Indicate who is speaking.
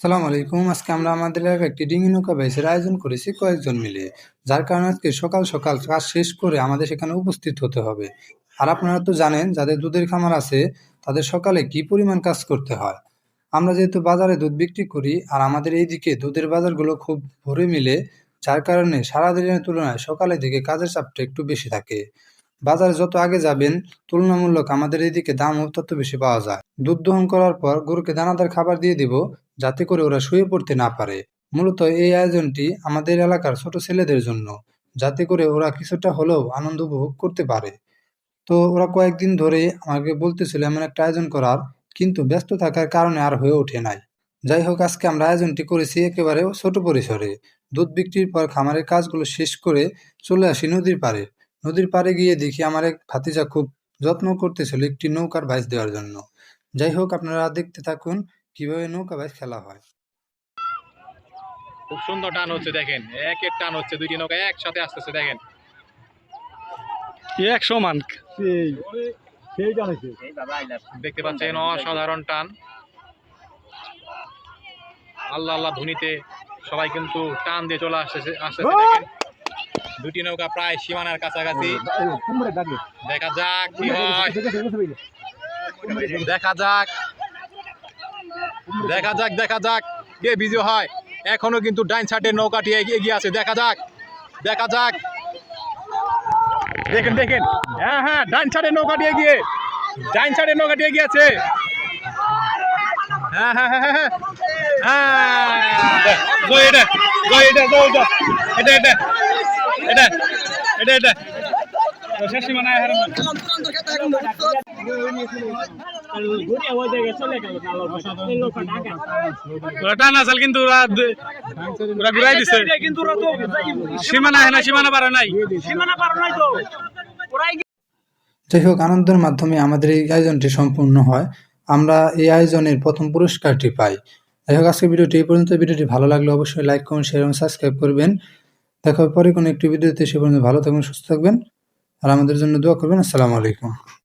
Speaker 1: সালাম আলাইকুম। আজকে আমরা আমাদের এলাকায় একটি ডিঙি নৌকা বাইসের আয়োজন করেছি কয়েকজন মিলে, যার কারণে আজকে সকাল সকাল কাজ শেষ করে আমাদের সেখানে উপস্থিত হতে হবে। আর আপনারা তো জানেন, যাদের দুধের খামার আছে, তাদের সকালে কি পরিমাণ কাজ করতে হয়? আমরা যেহেতু বাজারে দুধ বিক্রি করি, আর আমাদের এইদিকে দুধের বাজারগুলো খুব ভরে মিলে, যার কারণে সারাদিনের তুলনায় সকালের দিকে কাজের চাপটা একটু বেশি থাকে। বাজারে যত আগে যাবেন, তুলনামূলক আমাদের এইদিকে দামও তত বেশি পাওয়া যায়। দুধ দহন করার পর গরুকে দানাদার খাবার দিয়ে দিব যাতে করে ওরা শুয়ে পড়তে না পারে। মূলত এই আয়োজনটি আমাদের এলাকার ছোট ছেলেদের জন্য, যাতে করে ওরা কিছুটা হলেও আনন্দ উপভোগ করতে পারে। তো ওরা কয়েকদিন ধরে আমাকে বলতেছিল এমন একটা আয়োজন করার, কিন্তু ব্যস্ত থাকার কারণে আর হয়ে ওঠে নাই। যাই হোক, আজকে আমরা আয়োজনটি করেছি একেবারে ছোট পরিসরে। দুধ বিক্রির পর খামারের কাজগুলো শেষ করে চলে আসি নদীর পাড়ে। নদীর পাড়ে গিয়ে দেখি আমার এক ভাতিজা খুব যত্ন করতেছিল একটি নৌকার ভাইস দেওয়ার জন্য। যাই হোক, আপনারা দেখতে থাকুন কীভাবে নৌকা ভাইস খেলা হয়
Speaker 2: খুব সুন্দর টান হচ্ছে দেখেন এক এক টান হচ্ছে দুইটি নৌকা একসাথে আসতেছে দেখেন
Speaker 3: এক সমান
Speaker 4: সেই সেই জানাইছে
Speaker 2: দেখতে পাচ্ছেন অসাধারণ টান আল্লাহ আল্লাহ ধুনিতে সবাই কিন্তু টান দিয়ে চলে আসতেছে আসতেছে দেখেন দুটি নৌকা প্রায় সীমানার কাছাকাছি দেখা যাক কি হয় দেখা যাক দেখা যাক দেখা যাক। কে বিজয় হয়? এখনও কিন্তু ডাইন সাইডের নৌকাটি এগিয়ে আছে। দেখা যাক দেখা যাক। দেখেন দেখেন। হ্যাঁ হ্যাঁ ডাইন সাইডের নৌকাটি এগিয়ে। ডাইন সাইডের নৌকাটি এগিয়ে আছে। হ্যাঁ হ্যাঁ হ্যাঁ হ্যাঁ হ্যাঁ।
Speaker 1: যাই হোক, আনন্দের মাধ্যমে আমাদের এই আয়োজনটি সম্পূর্ণ হয়। আমরা এই আয়োজনের প্রথম পুরস্কারটি পাই। যাই হোক আজকে ভিডিওটি এই পর্যন্ত। ভিডিওটি ভালো লাগলে অবশ্যই লাইক, কমেন্ট শেয়ার এবং সাবস্ক্রাইব করবেন। দেখা পরে কোনো একটি ভিডিওতে। সে পর্যন্ত ভালো থাকবেন, সুস্থ থাকবেন। আর আমাদের জন্য দোয়া করবেন। আসসালামু আলাইকুম।